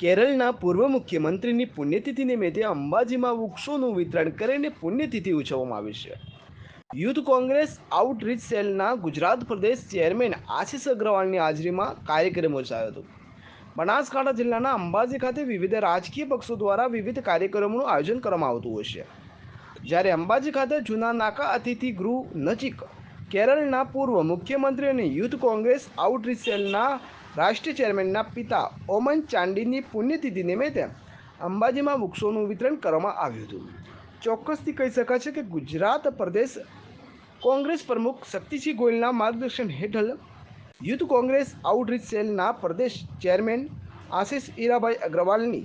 કેરળના પૂર્વ મુખ્યમંત્રીની પુણ્યતિથિ નિમિત્તે અંબાજીમાં વૃક્ષોનું વિતરણ કરીને પુણ્યતિથિ ઉજવવામાં આવી છે. યુથ કોંગ્રેસ આઉટરીચ સેલના ગુજરાત પ્રદેશ ચેરમેન આશિષ અગ્રવાલની હાજરીમાં કાર્યક્રમ યોજાયો હતો. બનાસકાંઠા જિલ્લાના અંબાજી ખાતે વિવિધ રાજકીય પક્ષો દ્વારા વિવિધ કાર્યક્રમોનું આયોજન કરવામાં આવતું છે. જ્યારે અંબાજી ખાતે જૂના નાકા અતિથિ ગૃહ નજીક કેરળના પૂર્વ મુખ્યમંત્રી અને યુથ કોંગ્રેસ આઉટરીચ સેલના રાષ્ટ્રીય ચેરમેનના પિતા ઓમન ચાંડીની પુણ્યતિથિ નિમિત્તે અંબાજીમાં વૃક્ષોનું વિતરણ કરવામાં આવ્યું હતું. ચોક્કસથી કહી શકાય છે કે ગુજરાત પ્રદેશ કોંગ્રેસ પ્રમુખ શક્તિસિંહ ગોયલના માર્ગદર્શન હેઠળ યુથ કોંગ્રેસ આઉટરીચ સેલના પ્રદેશ ચેરમેન આશિષ ઈરાભાઈ અગ્રવાલની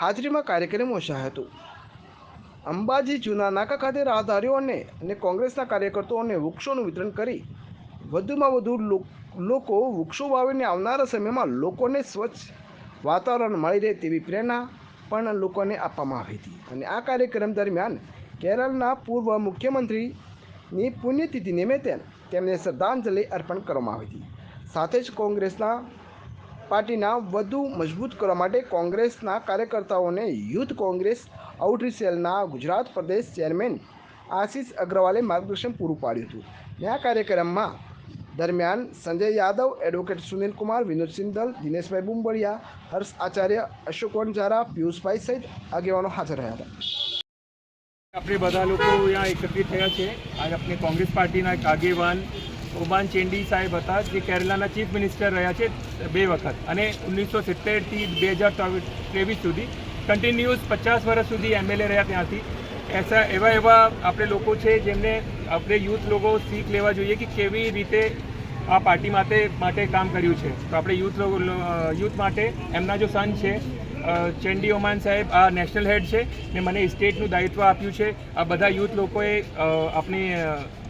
હાજરીમાં કાર્યક્રમ યોજાયો હતો. અંબાજી જૂના નાકા ખાતે રાહદારીઓને અને કોંગ્રેસના કાર્યકર્તાઓને વૃક્ષોનું વિતરણ કરી વધુમાં વધુ લોકો વૃક્ષો વાવીને આવનારા સમયમાં લોકોને સ્વચ્છ વાતાવરણ મળી રહે તેવી પ્રેરણા પણ લોકોને આપવામાં આવી હતી. અને આ કાર્યક્રમ દરમિયાન કેરળના પૂર્વ મુખ્યમંત્રીની પુણ્યતિથિ નિમિત્તે તેમને શ્રદ્ધાંજલિ અર્પણ કરવામાં આવી હતી. સાથે જ કોંગ્રેસના પાર્ટીના વધુ મજબૂત કરવા માટે કોંગ્રેસના કાર્યકર્તાઓને યુથ કોંગ્રેસ, આઉટરીચ સેલના ગુજરાત પ્રદેશ ચેરમેન આશિષ અગ્રવાલે માર્ગદર્શન પૂરું પાડ્યું હતું. આ કાર્યક્રમમાં દરમિયાન સંજય યાદવ, એડવોકેટ સુનિલ કુમાર વિનોદ સિંદલ દિનેશભાઈ બુંબળિયા, હર્ષ આચાર્ય, અશોક વણઝારા, પિયુષભાઈ સહિત આગેવાનો હાજર રહ્યા હતા. આપણે બધા લોકો અહીંયા એકત્રિત થયા છે. આજે આપણે કોંગ્રેસ પાર્ટીના એક આગેવાન ઓબાન ચેન્ડી સાહેબ હતા, જે કેરલાના ચીફ મિનિસ્ટર રહ્યા છે બે વખત, અને ઓગણીસો સિત્તેરથી બે હજાર ત્રેવીસ સુધી. કન્ટિન્યુઅસ પચાસ વર્ષ સુધી એમએલએ રહ્યા ત્યાંથી. એસા, એવા એવા આપણે લોકો છે જેમને આપણે યુથ લોકો શીખ લેવા જોઈએ કે કેવી રીતે આ પાર્ટી માટે માટે કામ કર્યું છે. તો આપણે યુથ યુથ માટે એમના જો સન છે ચેન્ડી ઓમાન સાહેબ આ નેશનલ હેડ છે ને મને સ્ટેટનું દાયિત્વ આપ્યું છે. આ બધા યુથ લોકોએ આપણી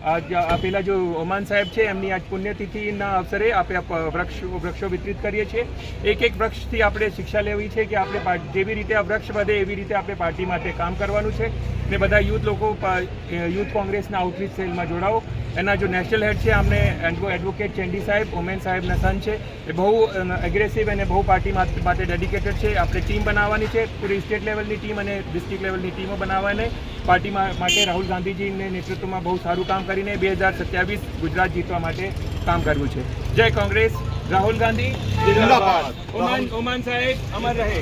આ પેલા જો ઓમાન સાહેબ છે, એમની આજ પુણ્યતિથિના અવસરે આપણે વૃક્ષ, વૃક્ષો વિતરિત કરીએ છીએ. એક એક વૃક્ષથી આપણે શિક્ષા લેવી છે કે આપણે જેવી રીતે આ વૃક્ષ વધે એવી રીતે આપણે પાર્ટી માટે કામ કરવાનું છે. ને બધા યુથ લોકો યુથ કોંગ્રેસના આઉટરીચ સેલમાં જોડાઓ. એના જો નેશનલ હેડ છે એડવો એડવોકેટ ચેન્ડી સાહેબ ઓમેન સાહેબના સન છે. એ બહુ એગ્રેસિવ અને બહુ પાર્ટી માટે ડેડિકેટેડ છે. આપણે ટીમ બનાવવાની છે પૂરી સ્ટેટ લેવલની ટીમ અને ડિસ્ટ્રિક્ટ લેવલની ટીમો બનાવવાને. પાર્ટી માટે રાહુલ ગાંધીજીને નેતૃત્વમાં બહુ સારું કામ કરીને બે હજાર સત્યાવીસ ગુજરાત જીતવા માટે કામ કરવું છે. જય કોંગ્રેસ. રાહુલ ગાંધી ઓમાન ઓમાન સાહેબ અમર રહે.